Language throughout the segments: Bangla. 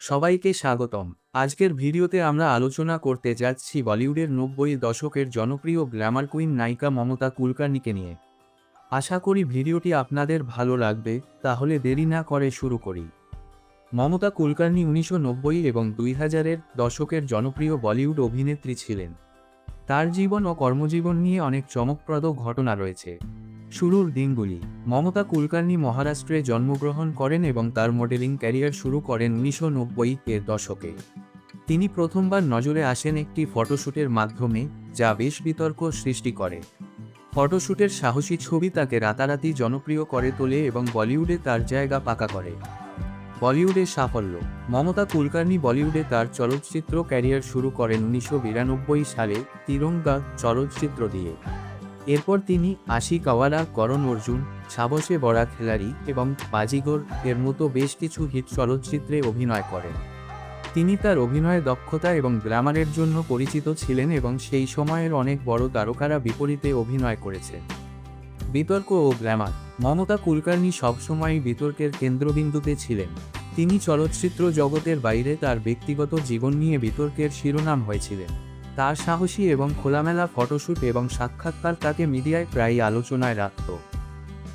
সবাইকে স্বাগতম। আজকের ভিডিওতে আমরা আলোচনা করতে যাচ্ছি বলিউডের নব্বই দশকের জনপ্রিয় গ্ল্যামার কুইন নায়িকা মমতা কুলকার্নিকে নিয়ে। আশা করি ভিডিওটি আপনাদের ভালো লাগবে, তাহলে দেরি না করে শুরু করি। মমতা কুলকার্নি উনিশশো নব্বই এবং দুই হাজারের দশকের জনপ্রিয় বলিউড অভিনেত্রী ছিলেন। তার জীবন ও কর্মজীবন নিয়ে অনেক চমকপ্রদ ঘটনা রয়েছে। শুরুর দিনগুলি। মমতা কুলকার্নি মহারাষ্ট্রে জন্মগ্রহণ করেন এবং তার মডেলিং ক্যারিয়ার শুরু করেন উনিশশো নব্বই এর দশকে। তিনি প্রথমবার নজরে আসেন একটি ফটোশ্যুটের মাধ্যমে, যা বেশ বিতর্ক সৃষ্টি করে। ফটোশ্যুটের সাহসী ছবি তাকে রাতারাতি জনপ্রিয় করে তোলে এবং বলিউডে তার জায়গা পাকা করে। বলিউডের সাফল্য। মমতা কুলকার্নি বলিউডে তার চলচ্চিত্র ক্যারিয়ার শুরু করেন উনিশশো বিরানব্বই সালে তিরঙ্গা চলচ্চিত্র দিয়ে। এরপর তিনি আশি কাওয়ালা করণ অর্জুন, সাবসে বড়া খেলারি এবং বাজিগর এর মতো বেশ কিছু হিট চলচ্চিত্রে অভিনয় করেন। তিনি তার অভিনয়ের দক্ষতা এবং গ্ল্যামারের জন্য পরিচিত ছিলেন এবং সেই সময়ের অনেক বড় তারকারা বিপরীতে অভিনয় করেছেন। বিতর্ক ও গ্ল্যামার, মমতা কুলকার্নি সবসময়ই বিতর্কের কেন্দ্রবিন্দুতে ছিলেন। তিনি চলচ্চিত্র জগতের বাইরে তার ব্যক্তিগত জীবন নিয়ে বিতর্কের শিরোনাম হয়েছিলেন। তার সাহসী এবং খোলামেলা ফটোশ্যুট এবং সাক্ষাৎকার তাকে মিডিয়ায় প্রায়ই আলোচনায় রাখত।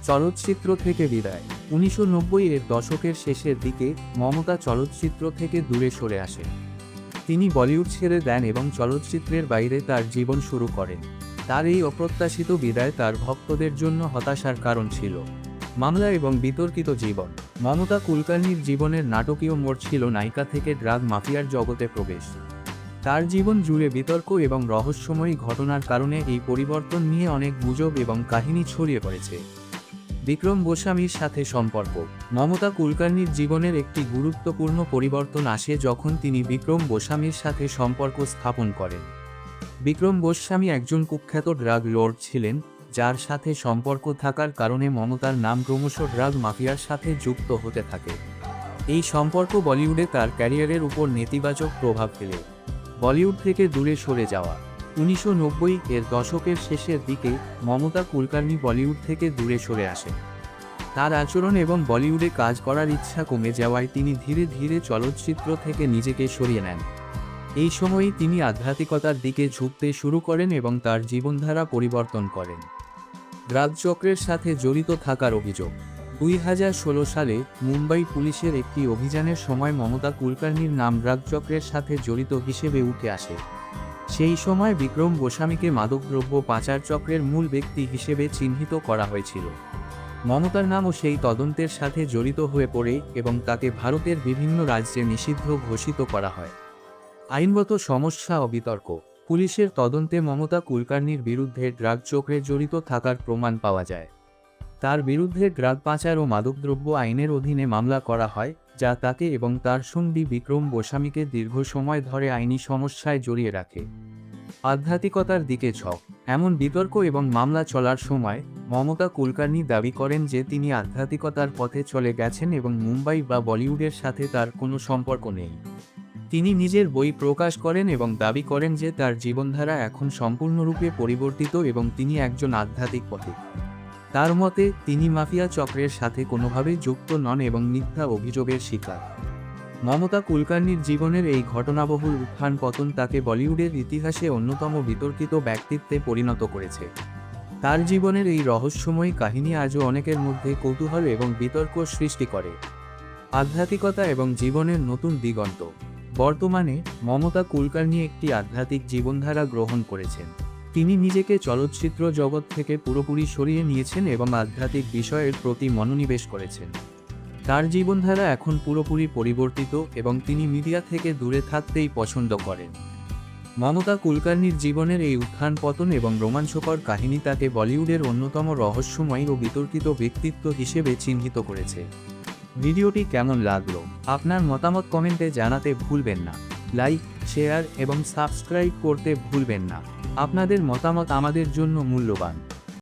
চলচ্চিত্র থেকে বিদায়। উনিশশো নব্বই এর দশকের শেষের দিকে মমতা চলচ্চিত্র থেকে দূরে সরে আসেন। তিনি বলিউড ছেড়ে দেন এবং চলচ্চিত্রের বাইরে তার জীবন শুরু করেন। তার এই অপ্রত্যাশিত বিদায় তার ভক্তদের জন্য হতাশার কারণ ছিল। মামলা এবং বিতর্কিত জীবন। মমতা কুলকার্নির জীবনের নাটকীয় মোড় ছিল নায়িকা থেকে ড্রাগ মাফিয়ার জগতে প্রবেশ। তার জীবন জুড়ে বিতর্ক এবং রহস্যময়ী ঘটনার কারণে এই পরিবর্তন নিয়ে অনেক গুজব এবং কাহিনী ছড়িয়ে পড়েছে। বিক্রম গোস্বামীর সাথে সম্পর্ক। মমতা কুলকার্নির জীবনের একটি গুরুত্বপূর্ণ পরিবর্তন আসে যখন তিনি বিক্রম গোস্বামীর সাথে সম্পর্ক স্থাপন করেন। বিক্রম গোস্বামী একজন কুখ্যাত ড্রাগ লর্ড ছিলেন, যার সাথে সম্পর্ক থাকার কারণে মমতার নাম ক্রমশ ড্রাগ মাফিয়ার সাথে যুক্ত হতে থাকে। এই সম্পর্ক বলিউডে তার ক্যারিয়ারের উপর নেতিবাচক প্রভাব ফেলে। বলিউড থেকে দূরে সরে যাওয়া। উনিশশো নব্বই এর দশকের শেষের দিকে মমতা কুলকার্নি বলিউড থেকে দূরে সরে আসেন তার আচরণ এবং বলিউডে কাজ করার ইচ্ছা কমে যাওয়ায় তিনি ধীরে ধীরে চলচ্চিত্র থেকে নিজেকে সরিয়ে নেন। এই সময়ই তিনি আধ্যাত্মিকতার দিকে ঝুঁকতে শুরু করেন এবং তার জীবনধারা পরিবর্তন করেন। রাজচক্রের সাথে জড়িত থাকার অভিযোগ দুই হাজার ষোলো সালে মুম্বাই পুলিশের একটি অভিযানের সময় মমতা কুলকার্নির নাম রাগচক্রের সাথে জড়িত হিসেবে উঠে আসে। সেই সময় বিক্রম গোস্বামীকে মাদকদ্রব্য পাচার চক্রের মূল ব্যক্তি হিসেবে চিহ্নিত করা হয়েছিল। মমতার নামও সেই তদন্তের সাথে জড়িত হয়ে পড়ে এবং তাকে ভারতের বিভিন্ন রাজ্যে নিষিদ্ধ ঘোষিত করা হয়। আইনগত সমস্যা ও বিতর্ক। পুলিশের তদন্তে মমতা কুলকার্নির বিরুদ্ধে ড্রাগ চক্রে জড়িত থাকার প্রমাণ পাওয়া যায়। তার বিরুদ্ধে ড্রাগ পাচার ও মাদকদ্রব্য আইনের অধীনে মামলা করা হয়, যা তাকে এবং তার সঙ্গী বিক্রম গোস্বামীকে দীর্ঘ সময় ধরে আইনি সমস্যায় জড়িয়ে রাখে। আধ্যাত্মিকতার দিকে ঝক। এমন বিতর্ক এবং মামলা চলার সময় মমতা কুলকার্নি দাবি করেন যে তিনি আধ্যাত্মিকতার পথে চলে গেছেন এবং মুম্বাই বা বলিউডের সাথে তার কোনো সম্পর্ক নেই। তিনি নিজের বই প্রকাশ করেন এবং দাবি করেন যে তার জীবনধারা এখন সম্পূর্ণরূপে পরিবর্তিত এবং তিনি একজন আধ্যাত্মিক পথে তার মতে, তিনি মাফিয়া চক্রের সাথে কোনোভাবেই যুক্ত নন এবং মিথ্যা অভিযোগের শিকার। মমতা কুলকার্নির জীবনের এই ঘটনাবহুল উত্থান পতন তাকে বলিউডের ইতিহাসে অন্যতম বিতর্কিত ব্যক্তিত্বে পরিণত করেছে। তার জীবনের এই রহস্যময়ী কাহিনী আজও অনেকের মধ্যে কৌতূহল এবং বিতর্ক সৃষ্টি করে। আধ্যাত্মিকতা এবং জীবনের নতুন দিগন্ত। বর্তমানে, মমতা কুলকার্নি একটি আধ্যাত্মিক জীবনধারা গ্রহণ করেছেন। তিনি নিজেকে চলচ্চিত্র জগৎ থেকে পুরোপুরি সরিয়ে নিয়েছেন এবং আধ্যাত্মিক বিষয়ের প্রতি মনোনিবেশ করেছেন। তার জীবনধারা এখন পুরোপুরি পরিবর্তিত এবং তিনি মিডিয়া থেকে দূরে থাকতেই পছন্দ করেন। মমতা কুলকার্নির জীবনের এই উত্থান পতন এবং রোমাঞ্চকর কাহিনী তাকে বলিউডের অন্যতম রহস্যময় ও বিতর্কিত ব্যক্তিত্ব হিসেবে চিহ্নিত করেছে। ভিডিওটি কেমন লাগল? আপনার মতামত কমেন্টে জানাতে ভুলবেন না। লাইক, শেয়ার এবং সাবস্ক্রাইব করতে ভুলবেন না। আপনাদের মতামত আমাদের জন্য মূল্যবান।